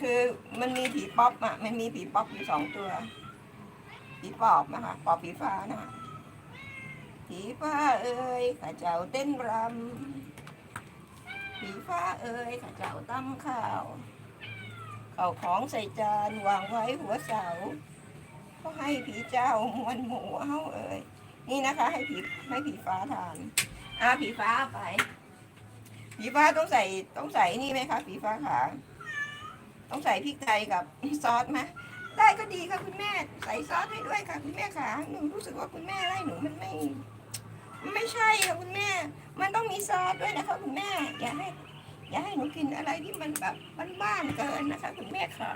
คือมันมีผีป๊อปอะมันมีผีป๊อปอยู่สองตัว ผีปอบนะคะปอบผีฟ้านะคะผีฟ้าเอ้ยข้าเจ้าเต้นรำผีฟ้าเอ้ยข้าเจ้าตั้มข้าวเอาของใส่จานวางไว้หัวเสาก็ให้ผีเจ้ามวนหมูเฮาเอ้ยนี่นะคะ ให้ผีให้ผีฟ้าทานอาผีฟ้าไป ผีฟ้าต้องใส่ต้องใส่นี่ไหมคะผีฟ้าขาต้องใส่พริกไทยกับซอสไหมได้ก็ดีค่ะคุณแม่ ใส่ซอสให้ด้วยค่ะคุณแม่ขาหนูรู้สึกว่าคุณแม่ไล่หนูมันไม่มไม่ใช่ค่ะคุณแม่ มันต้องมีซอสด้วยนะคะคุณแม่ อย่าให้ อย่าให้หนูกินอะไรที่มันแบบบ้านๆเกินนะคะ คุณแม่ขา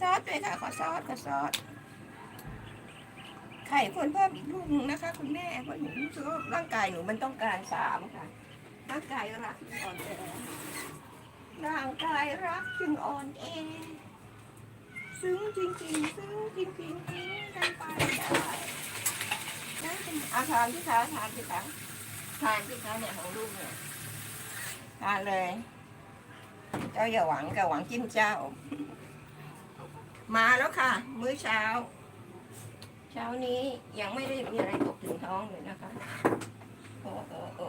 ซอสด้วยค่ะขอซอสขอซอสไข่ควรเพิ่มอีกลูกนึงนะคะ คุณแม่เพราะหนูรู้สึกว่าร่างกายหนูมันต้องการสามค่ะ ร่างกายรักจึงอ่อนแอร่างกายรักจึงอ่อนแอซึ้งจริงๆซึ้งจริงๆทิ้งกันไปได้นะอาทานที่คะทานที่คะทานที่คะเนี่ยของลูกเนี่ยทานเลย เจ้าอย่าหวังกับหวังจิ้มเจ้า มาแล้วค่ะ มื้อเช้า เช้านี้ยังไม่ได้มีอะไรตกถึงท้องเลยนะคะโอ้โอ้โอ้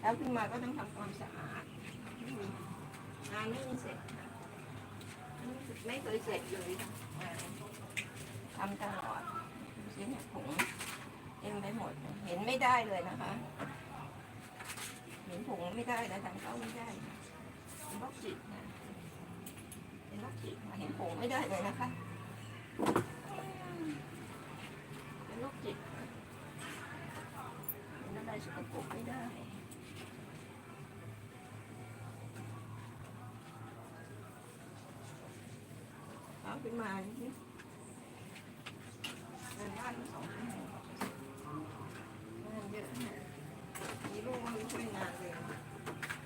แล้วขึ้นมาก็ต้องทำความสะอาดงานไม่มีเสร็จค่ะไม่เคยเสร็จเลยงานทำตลอดดูสิเนี่ยผงเต็มไปหมด เห็นไม่ได้เลยนะคะ เห็นผงไม่ได้นะทำเข้าไม่ได้เป็นโรคจิตนะเป็นโรคจิตเห็นผงไม่ได้เลยนะคะ เอาขึ้นมาดิเดินบ้านสองชั่วโมงงานเยอะนะมีลูกไมันช่วยงานเลย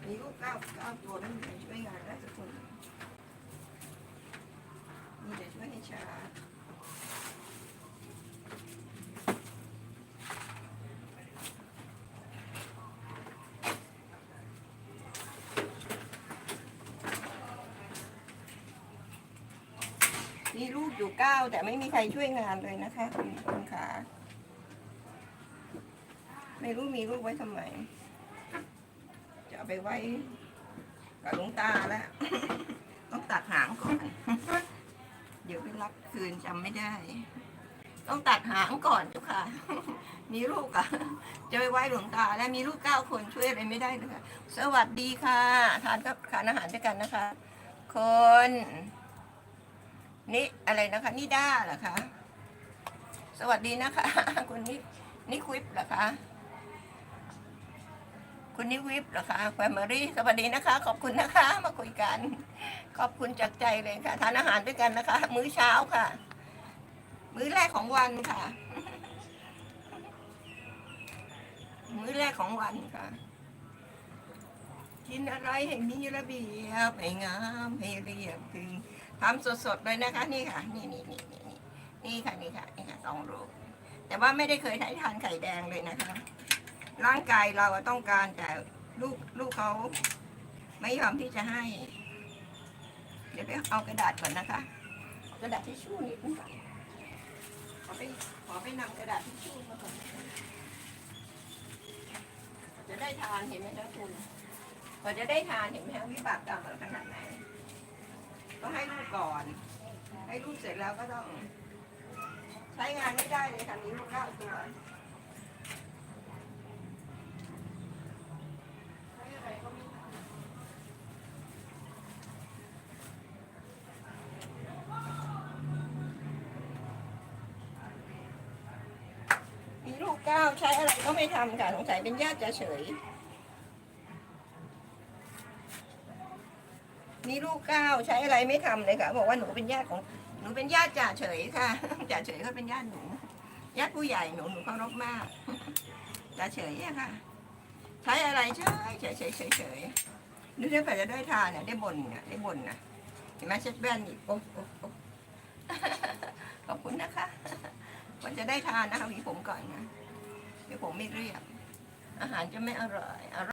มีลูกเก้าเก้าตัวนั่นช่วยงานได้สักคนมีแต่ช่วยให้ช้า มีลูกอยู่เก้าแต่ไม่มีใครช่วยงานเลยนะคะ คุณคุณขาไม่รู้มีลูกไว้ทำไม จะเอาไปไว้กับหลวงตาแล้ว ต้องตัดหางก่อน เดี๋ยวไปรับคืนจำไม่ได้ ต้องตัดหางก่อนเจ้าค่ะ มีลูกอะจะไปไว้หลวงตาแล้วมีลูกเก้าคนช่วยอะไรไม่ได้เลยค่ะ สวัสดีค่ะ ทานกับทานอาหารด้วยกันนะคะ คน นี่อะไรนะคะนี่ด้าเหรอคะสวัสดีนะคะ คุณนี่นี่ควิปเหรอคะคุณนิวิปเหรอคะแฟมิลี่สวัสดีนะคะ ขอบคุณนะคะ มาคุยกัน ขอบคุณจากใจเลยค่ะ ทานอาหารด้วยกันนะคะ มื้อเช้าค่ะ มื้อแรกของวันค่ะ มื้อแรกของวันค่ะกินอะไรให้มีระเบียบให้งามให้เรียบถึง ทำสดๆเลยนะคะ นี่ค่ะ นี่นี่นี่นี่นี่ค่ะนี่ค่ะนี่ค่ะสองรูปแต่ว่าไม่ได้เคยใช้ทานไข่แดงเลยนะคะ ร่างกายเราต้องการแต่ลูกลูกเขาไม่ยอมที่จะให้ เดี๋ยวไปเอากระดาษก่อนนะคะ กระดาษทิชชู่นิดนึงก่อนขอไปขอไปนำกระดาษทิชชู่มาก่อนจะได้ทานเห็นไหมจ๊ะคุณกว่าจะได้ทานเห็นไหมวิบากกรรมขนาดไหน ต้องให้ลูกก่อน ให้ลูกเสร็จแล้วก็ต้อง ใช้งานไม่ได้เลยค่ะมีลูกเก้าตัวมีลูกเก้าใช้อะไรก็ไม่ทำค่ะสงสัยเป็นญาติจะเฉย มีลูกเก้าใช้อะไรไม่ทำเลยค่ะ บอกว่าหนูเป็นญาติของหนูเป็นญาติจ่าเฉยค่ะจ่าเฉยก็เป็นญาติหนูญาติผู้ใหญ่หนูหนูเคารพมากจ่าเฉยค่ะ ใช้อะไรเฉยเฉยเฉยเฉยเฉยนึกว่าจะได้ทานเนี่ยได้บ่นเนี่ยได้บ่นนะเห็นไหมเช็ดแว่นอีกโอ๊โอ๊โอ๊ขอบคุณนะคะมันจะได้ทานนะคะหวีผมก่อนนะเดี๋ยวผมไม่เรียบอาหารจะไม่อร่อยอร่อย